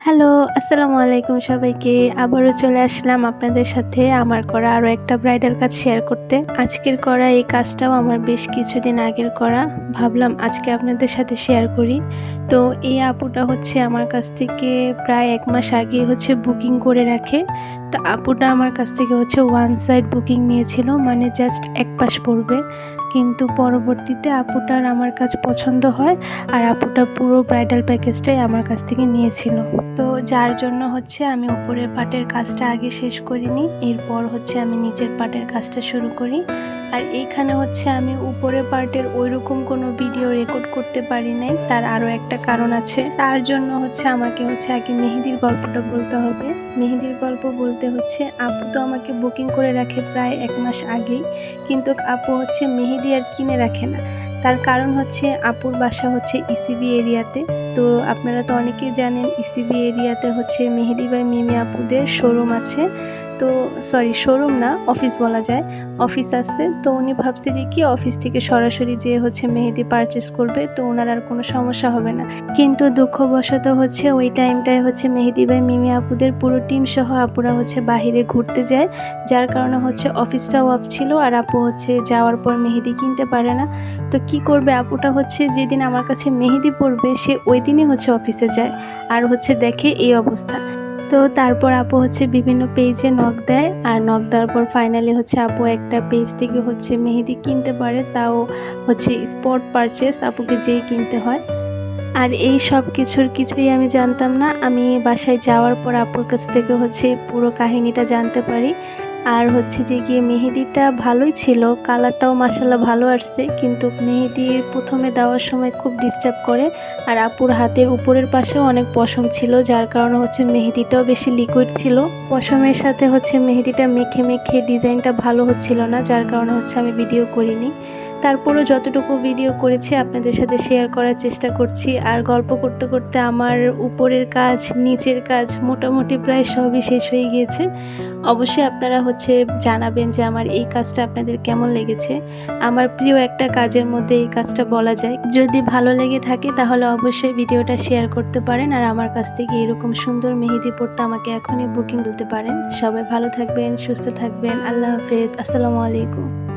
Hello, আসসালামু আলাইকুম সবাইকে। আবারও চলে আসলাম আপনাদের সাথে আমার করা আরও একটা ব্রাইডাল কাজ শেয়ার করতে। আজকের করা এই কাজটাও আমার বেশ কিছুদিন আগের করা। ভাবলাম আজকে আপনাদের সাথে শেয়ার করি। তো এই আপুটা হচ্ছে আমার কাছ থেকে প্রায় এক মাস আগে হচ্ছে বুকিং করে রাখে। তো আপুটা আমার কাছ থেকে হচ্ছে ওয়ান সাইড বুকিং নিয়েছিল মানে জাস্ট এক পাশ পড়বে। কিন্তু পরবর্তীতে আপুটার আমার কাজ পছন্দ হয়, আর আপুটা পুরো ব্রাইডাল প্যাকেজটাই আমার কাছ থেকে নিয়েছিল। তো যার জন্য হচ্ছে আমি উপরের পাটের কাজটা আগে শেষ করিনি, এরপর হচ্ছে আমি নিচের পাটের কাজটা শুরু করি। আর এইখানে হচ্ছে আমি উপরের পার্টের ওইরকম কোনো ভিডিও রেকর্ড করতে পারি নাই, তার আরও একটা কারণ আছে। তার জন্য হচ্ছে আমাকে হচ্ছে আগে মেহেদির গল্পটা বলতে হবে। মেহেদির গল্প বলতে হচ্ছে, আপু তো আমাকে বুকিং করে রাখে প্রায় এক মাস আগেই, কিন্তু আপু হচ্ছে মেহেদি আর কিনে রাখে না। তার কারণ হচ্ছে আপুর বাসা হচ্ছে ইসিবি এরিয়াতে। তো আপনারা তো অনেকেই জানেন ইসিবি এরিয়াতে হচ্ছে মেহেদি বাই মিমি আপুদের শোরুম আছে। তো সরি শোরুম না অফিস বলা যায়। অফিস আছে, তো উনি ভাবছে যে কি অফিস থেকে সরাসরি যে হচ্ছে মেহেদি পারচেস করবে, তো ওনার আর কোনো সমস্যা হবে না। কিন্তু দুঃখবশত হচ্ছে ওই টাইমটায় হচ্ছে মেহেদি ভাই, মিমি আপুদের পুরো টিম সহ আপুরা হচ্ছে বাহিরে ঘুরতে যায়। যার কারণে হচ্ছে অফিসটাও অফ ছিল আর আপু হচ্ছে যাওয়ার পর মেহেদি কিনতে পারে না। তো কি করবে আপুটা হচ্ছে যেদিন আমার কাছে মেহেদি পড়বে সে ওই দিনই হচ্ছে অফিসে যায়। আর হচ্ছে দেখে এই অবস্থা। তো তারপর আপু হচ্ছে বিভিন্ন পেজে নখ দেয়। আর নখ দেওয়ার পর ফাইনালি হচ্ছে আপু একটা পেজ থেকে হচ্ছে মেহেদি কিনতে পারে। তাও হচ্ছে স্পট পারচেস আপুকে যেই কিনতে হয়। আর এই সব কিছুর কিছুই আমি জানতাম না। আমি বাসায় যাওয়ার পর আপুর কাছ থেকে হচ্ছে পুরো কাহিনীটা জানতে পারি। আর হচ্ছে যে গিয়ে মেহেদিটা ভালোই ছিল, কালারটাও মাসাল্লাহ ভালো আসছে, কিন্তু মেহেদির প্রথমে দেওয়ার সময় খুব ডিস্টার্ব করে, আর আপুর হাতের উপরের পাশেও অনেক পশম ছিল, যার কারণে হচ্ছে মেহেদিটাও বেশি লিকুইড ছিল। পশমের সাথে হচ্ছে মেহেদিটা মেখে মেখে ডিজাইনটা ভালো হচ্ছিল না, যার কারণে হচ্ছে আমি ভিডিও করিনি। তারপরও যতটুকু ভিডিও করেছি, আপনাদের সাথে শেয়ার করার চেষ্টা করছি। আর গল্প করতে করতে আমার উপরের কাজ, নিচের কাজ মোটামুটি প্রায় সবই শেষ হয়ে গিয়েছে। অবশ্যই আপনারা হচ্ছে জানাবেন যে আমার এই কাজটা আপনাদের কেমন লেগেছে। আমার প্রিয় একটা কাজের মধ্যে এই কাজটা বলা যায়। যদি ভালো লেগে থাকে তাহলে অবশ্যই ভিডিওটা শেয়ার করতে পারেন। আর আমার কাছ থেকে এরকম সুন্দর মেহেদি পড়তে আমাকে এখনই বুকিং দিতে পারেন। সবাই ভালো থাকবেন, সুস্থ থাকবেন। আল্লাহ হাফেজ। আসসালামু আলাইকুম।